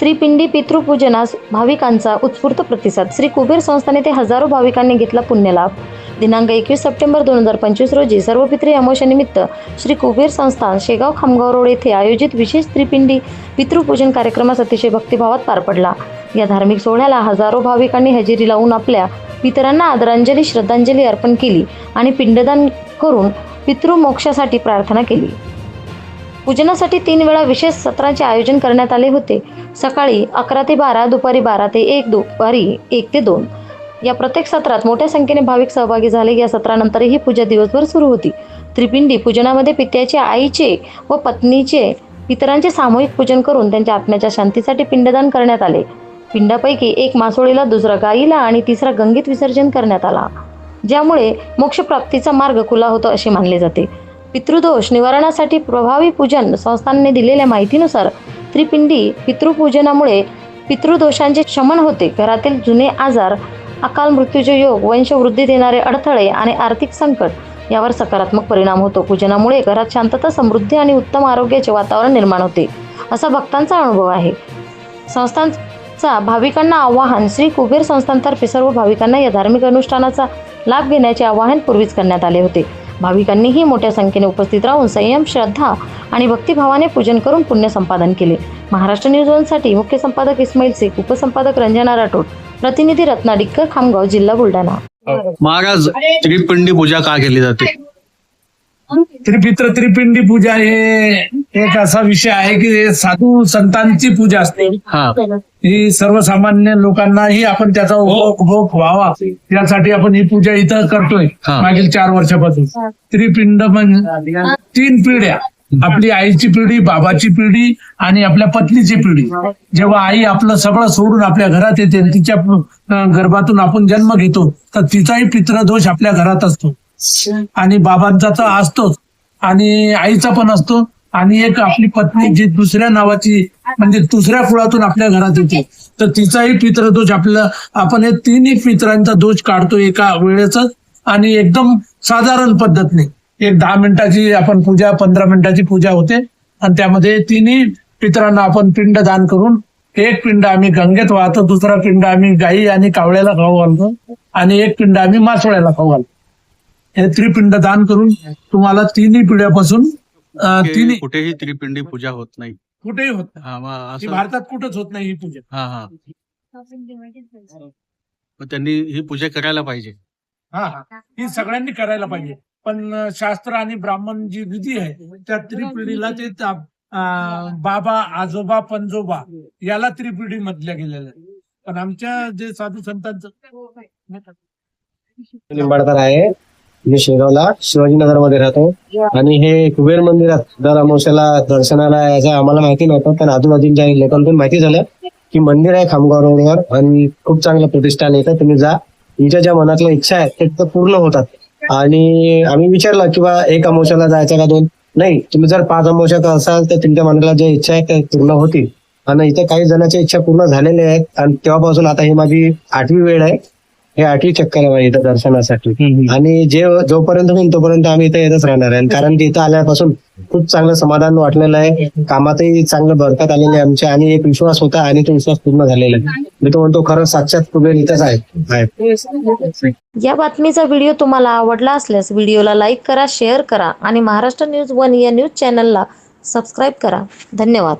त्रिपिंडी पितृपूजनास भाविकांचा उत्स्फूर्त प्रतिसाद. श्री कुबेर संस्थाने ते हजारो भाविकांनी घेतला पुण्यलाभ. दिनांक एकवीस सप्टेंबर दोन हजार पंचवीस रोजी सर्व पित्री श्री कुबेर संस्थान शेगाव खामगाव रोड येथे आयोजित विशेष त्रिपिंडी पितृपूजन कार्यक्रमास अतिशय भक्तिभावात पार पडला. या धार्मिक सोहळ्याला हजारो भाविकांनी हजेरी लावून आपल्या पितरांना आदरांजली श्रद्धांजली अर्पण केली आणि पिंडदान करून पितृमोक्षासाठी प्रार्थना केली. पूजनासाठी तीन वेळा विशेष सत्रांचे आयोजन करण्यात आले होते. सकाळी अकरा ते बारा दुपारी बारा ते एक दुपारी एक ते दोन. या प्रत्येक सत्रात मोठ्या संख्येने भाविक सहभागी झाले. या सत्रानंतरही ही पूजा दिवसभर सुरू होती. त्रिपिंडी पूजनामध्ये पित्याचे आईचे व पत्नीचे पितरांचे सामूहिक पूजन करून त्यांच्या आत्म्याच्या शांतीसाठी पिंडदान करण्यात आले. पिंडापैकी एक मासोळीला दुसरा गाईला आणि तिसरा गंगेत विसर्जन करण्यात आला. ज्यामुळे मोक्षप्राप्तीचा मार्ग खुला होतो असे मानले जाते. पितृदोष निवारणासाठी प्रभावी पूजन संस्थांनी दिलेल्या माहितीनुसार त्रिपिंडी पितृपूजनामुळे पितृदोषांचे शमन होते. घरातील जुने आजार अकाल मृत्यूचे योग वंशवृद्धी देणारे अडथळे आणि आर्थिक संकट यावर सकारात्मक परिणाम होतो. पूजनामुळे घरात शांतता समृद्धी आणि उत्तम आरोग्याचे वातावरण निर्माण होते असा भक्तांचा अनुभव आहे. संस्थांचा भाविकांना आवाहन श्री कुबेर संस्थांतर्फे सर्व भाविकांना या धार्मिक अनुष्ठानाचा लाभ घेण्याचे आवाहन पूर्वीच करण्यात आले होते. भाविकांनीही मोठ्या संख्येने उपस्थित राहून संयम श्रद्धा आणि भक्तिभावाने पूजन करून पुण्य संपादन केले. महाराष्ट्र न्यूज वनसाठी मुख्य संपादक इस्माईल शेख उपसंपादक रंजना राठोड प्रतिनिधी रत्ना डिक्कर खामगाव जिल्हा बुलढाणा. महाराज त्रिपिंडी पूजा का केली जाते? त्रिपित्र त्रिपिंडी पूजा हे एक असा विषय आहे की हे साधू संतांची पूजा असते. हा. ही सर्वसामान्य लोकांनाही आपण त्याचा उपभोग उपभोग व्हावा. यासाठी आपण ही पूजा इथं करतोय हा. मागील चार वर्षापासून. त्रिपिंड म्हणजे तीन पिढ्या. आपली आईची पिढी बाबाची पिढी आणि आपल्या पत्नीची पिढी. जेव्हा आई आपलं सगळं सोडून आपल्या घरात येते आणि तिच्या गर्भातून आपण जन्म घेतो तर तिचाही पितृदोष आपल्या घरात असतो. आणि बाबांचा तर असतोच. आणि आईचा पण असतो. आणि एक आपली पत्नी जी दुसऱ्या नावाची म्हणजे दुसऱ्या कुळातून आपल्या घरात येते. तर तिचाही पितृदोष आपल्याला आपण हे तिन्ही पितरांचा दोष काढतो एका वेळेच. आणि एकदम साधारण पद्धतीने एक दहा मिनिटाची आपण पूजा पंधरा मिनिटाची पूजा होते. आणि त्यामध्ये तिन्ही पितरांना आपण पिंड दान करून एक पिंड आम्ही गंगेत वाहतो दुसरा पिंड आम्ही गाई आणि कावळ्याला खाऊ घालतो. आणि एक पिंड आम्ही मासोळ्याला खाऊ घालतो. हे त्रिपिंड दान करून तुम्हाला तिन्ही पिढ्यापासून अं, तिन्ही कुठेही त्रिपिंडी पूजा होत नाही. कुठेही होत नाही. हा ही भारतात कुठंच होत नाही ही पूजा. हा हा. त्यांनी ही पूजा करायला पाहिजे. हा हा. ही सगळ्यांनी करायला पाहिजे. पण शास्त्र आणि ब्राह्मण जी विधी आहे त्या त्रिपिढीला ते बाबा आजोबा पंजोबा याला त्रिपिढी मधल्या गेलेल्या आहे. पण आमच्या जे साधू संतांचं निंबाडकर आहे. मी शेगावला शिवाजीनगरमध्ये राहतो. आणि हे कुबेर मंदिरात दर अमावस्याला दर्शनाला यायचं आम्हाला माहिती नव्हतं. पण आजूबाजूच्या लोकांकडून माहिती झालं की मंदिर आहे खामगाव रोडवर आणि खूप चांगलं प्रतिष्ठान येतं तुम्ही जा. तुमच्या ज्या मनातल्या इच्छा आहेत ते पूर्ण होतात. आणि आम्ही विचारलं की बा एक अमावस्याला जायचं का दोन? नाही. तुम्ही जर पाच अमावस्यात असाल तर तुमच्या मनाला ज्या इच्छा आहेत त्या पूर्ण होतील. आणि इथे काही जणांच्या इच्छा पूर्ण झालेल्या आहेत. आणि तेव्हापासून आता ही माझी आठवी वेळ आहे. हे आठवी चक्कर आहे इथं दर्शनासाठी. आणि जे जोपर्यंत होईल तोपर्यंत आम्ही इथे येतच राहणार आहे. कारण की इथं आल्यापासून खूप चांगलं समाधान वाटलेलं आहे. कामातही चांगलं बरकत आलेली आहे आमच्या आणि एक विश्वास होता आणि तो विश्वास पूर्ण झालेला आहे. मी तो म्हणतो खरं साक्षात कुबेर इथंच आहे. आहे. या बातमीचा व्हिडिओ तुम्हाला आवडला असल्यास व्हिडिओला लाईक करा शेअर करा आणि महाराष्ट्र न्यूज वन या न्यूज चॅनलला सबस्क्राईब करा. धन्यवाद.